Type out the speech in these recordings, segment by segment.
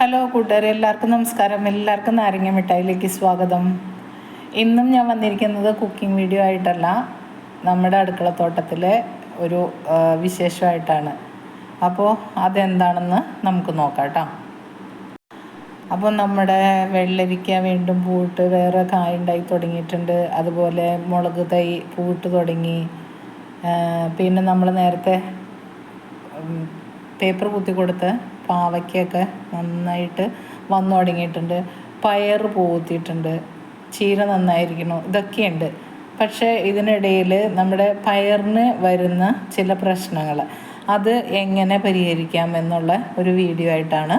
Hello കൂട്ടുകാരെ എല്ലാവർക്കും നമസ്കാരം. എല്ലാവർക്കും നാരങ്ങ മിഠായിലേക്ക് സ്വാഗതം. ഇന്നും ഞാൻ വന്നിരിക്കുന്നത് കുക്കിംഗ് വീഡിയോ ആയിട്ടല്ല നമ്മുടെ അടുക്കളത്തോട്ടത്തിലെ ഒരു വിശേഷമായിട്ടാണ്. അപ്പോൾ അതെന്താണെന്ന് നമുക്ക് നോക്കാം കേട്ടോ അപ്പോൾ നമ്മുടെ വെള്ളരിക്ക വീണ്ടും പൂവിട്ട് വേറെ കായുണ്ടായി തുടങ്ങിയിട്ടുണ്ട്. അതുപോലെ മുളക് തൈ പൂവിട്ട് തുടങ്ങി. പിന്നെ നമ്മൾ നേരത്തെ പേപ്പർ കുത്തി കൊടുത്ത് പാവയ്ക്കൊക്കെ നന്നായിട്ട് വന്നു തുടങ്ങിയിട്ടുണ്ട്. പയർ പൂത്തിയിട്ടുണ്ട്. ചീര നന്നായിരിക്കുന്നു. ഇതൊക്കെയുണ്ട്. പക്ഷേ ഇതിനിടയിൽ നമ്മുടെ പയറിന് വരുന്ന ചില പ്രശ്നങ്ങൾ. അത് എങ്ങനെ പരിഹരിക്കാം എന്നുള്ള ഒരു വീഡിയോ ആയിട്ടാണ്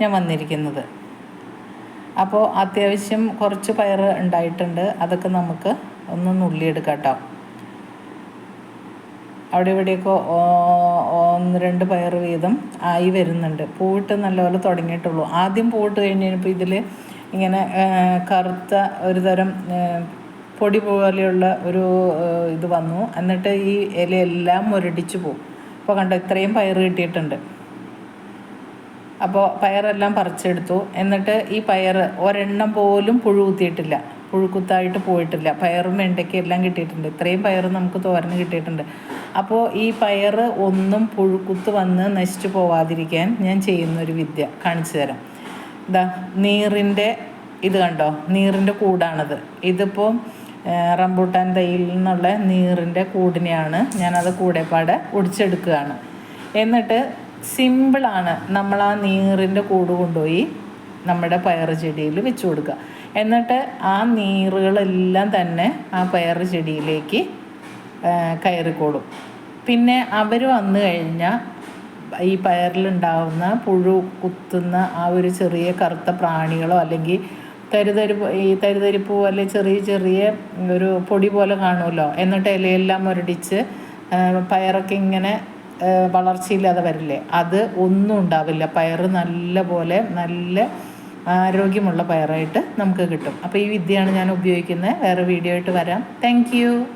ഞാൻ വന്നിരിക്കുന്നത്. അപ്പോൾ അത്യാവശ്യം കുറച്ച് പയർ ഉണ്ടായിട്ടുണ്ട്. അതൊക്കെ നമുക്ക് ഒന്ന് നുള്ളിയെടുക്കാം കേട്ടോ. അവിടെ ഇവിടെയൊക്കെ ഒന്ന് രണ്ട് പയർ വീതം ആയി വരുന്നുണ്ട്. പൂവിട്ട് നല്ലപോലെ തുടങ്ങിയിട്ടുള്ളൂ. ആദ്യം പൂവിട്ട് കഴിഞ്ഞപ്പോൾ ഇതിൽ ഇങ്ങനെ കറുത്ത ഒരു തരം പൊടി പോലെയുള്ള ഒരു ഇത് വന്നു. എന്നിട്ട് ഈ ഇലയെല്ലാം മുരടിച്ചു പോകും അപ്പോൾ കണ്ടോ ഇത്രയും പയർ കിട്ടിയിട്ടുണ്ട്. അപ്പോൾ പയറെല്ലാം പറിച്ചെടുത്തു. എന്നിട്ട് ഈ പയർ ഒരെണ്ണം പോലും പുഴു കുത്തിയിട്ടില്ല. പുഴുക്കുത്തായിട്ട് പോയിട്ടില്ല. പയറും വെണ്ടയ്ക്കും എല്ലാം കിട്ടിയിട്ടുണ്ട്. ഇത്രയും പയർ നമുക്ക് തോരന് കിട്ടിയിട്ടുണ്ട്. അപ്പോൾ ഈ പയർ ഒന്നും പുഴുക്കുത്ത് വന്ന് നശിച്ചു പോവാതിരിക്കാൻ ഞാൻ ചെയ്യുന്നൊരു വിദ്യ കാണിച്ചു തരാം. ഇതാ നീറിന്റെ ഇത് കണ്ടോ? നീറിന്റെ കൂടാണത്. ഇതിപ്പോൾ റംബൂട്ടാൻ തൈയിൽ നിന്നുള്ള നീറിന്റെ കൂടിനെയാണ് ഞാനത് കൂടെപ്പാടെ ഒടിച്ചെടുക്കുകയാണ്. എന്നിട്ട് സിമ്പിളാണ്. നമ്മൾ ആ നീറിന്റെ കൂട് കൊണ്ടുപോയി നമ്മുടെ പയർ ചെടിയിൽ വെച്ച് കൊടുക്കുക. എന്നിട്ട് ആ നീറുകളെല്ലാം തന്നെ ആ പയർ ചെടിയിലേക്ക് കയറിക്കോളും. പിന്നെ അവർ വന്നു കഴിഞ്ഞാൽ ഈ പയറിലുണ്ടാവുന്ന പുഴു കുത്തുന്ന ആ ഒരു ചെറിയ കറുത്ത പ്രാണികളോ അല്ലെങ്കിൽ തരുതരിപ്പ് ഈ തരുതരിപ്പ് പോലെ ചെറിയ ചെറിയ ഒരു പൊടി പോലെ കാണുമല്ലോ. എന്നിട്ട് ഇലയെല്ലാം മുരടിച്ച് പയറൊക്കെ ഇങ്ങനെ വളർച്ചയില്ലാതെ വരില്ലേ? അത് ഒന്നും ഉണ്ടാവില്ല. പയർ നല്ല പോലെ നല്ല ആരോഗ്യമുള്ള പയറായിട്ട് നമുക്ക് കിട്ടും. അപ്പോൾ ഈ വിദ്യയാണ് ഞാൻ ഉപയോഗിക്കുന്നത്. വേറെ വീഡിയോ ആയിട്ട് വരാം. താങ്ക്